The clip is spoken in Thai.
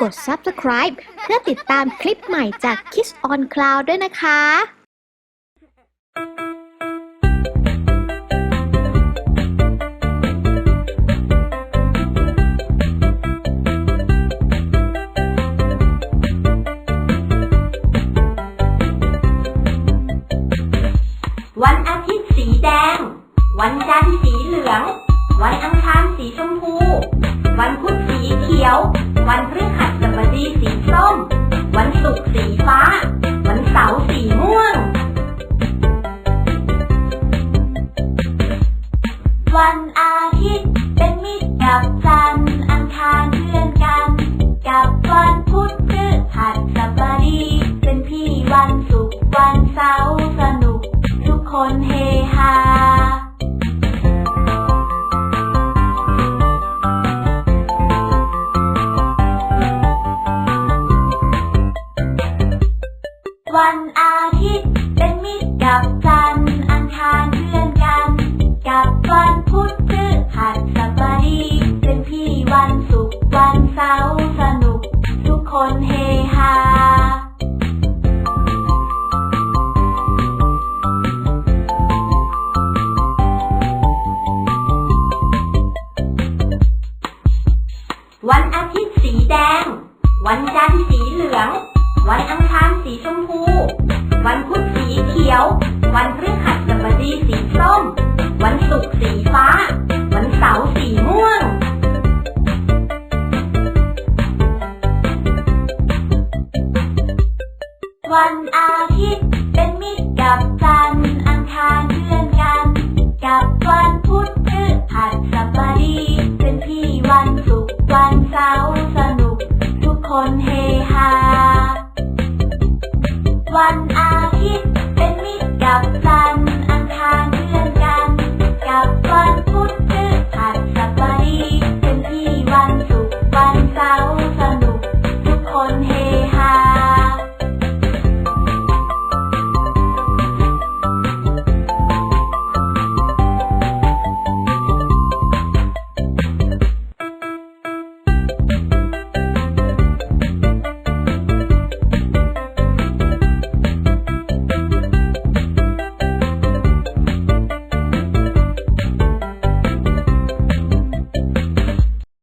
กด Subscribe เพื่อติดตามคลิปใหม่จาก Kiss on Cloud ด้วยนะคะวันอาทิตย์สีแดง วันจันทร์สีเหลือง วันอังคารสีชมพู วันพุธสีเขียว วันพฤหัสบดีสีส้ม วันศุกร์สีฟ้า วันเสาร์สีม่วง วันอาทิตย์เป็นมิตรกับจันทร์อังคารเพื่อนกัน กับวันพุธพฤหัสบดี เป็นพี่วันศุกร์วันเสาร์สนุก ทุกคนเฮ วันอาทิตย์สีแดง วันจันทร์สีเหลือง วันอังคารสีชมพู วันพุธสีเขียว วันพฤหัสบดีสีส้ม วันศุกร์สีฟ้า วันเสาร์สีม่วง วันอา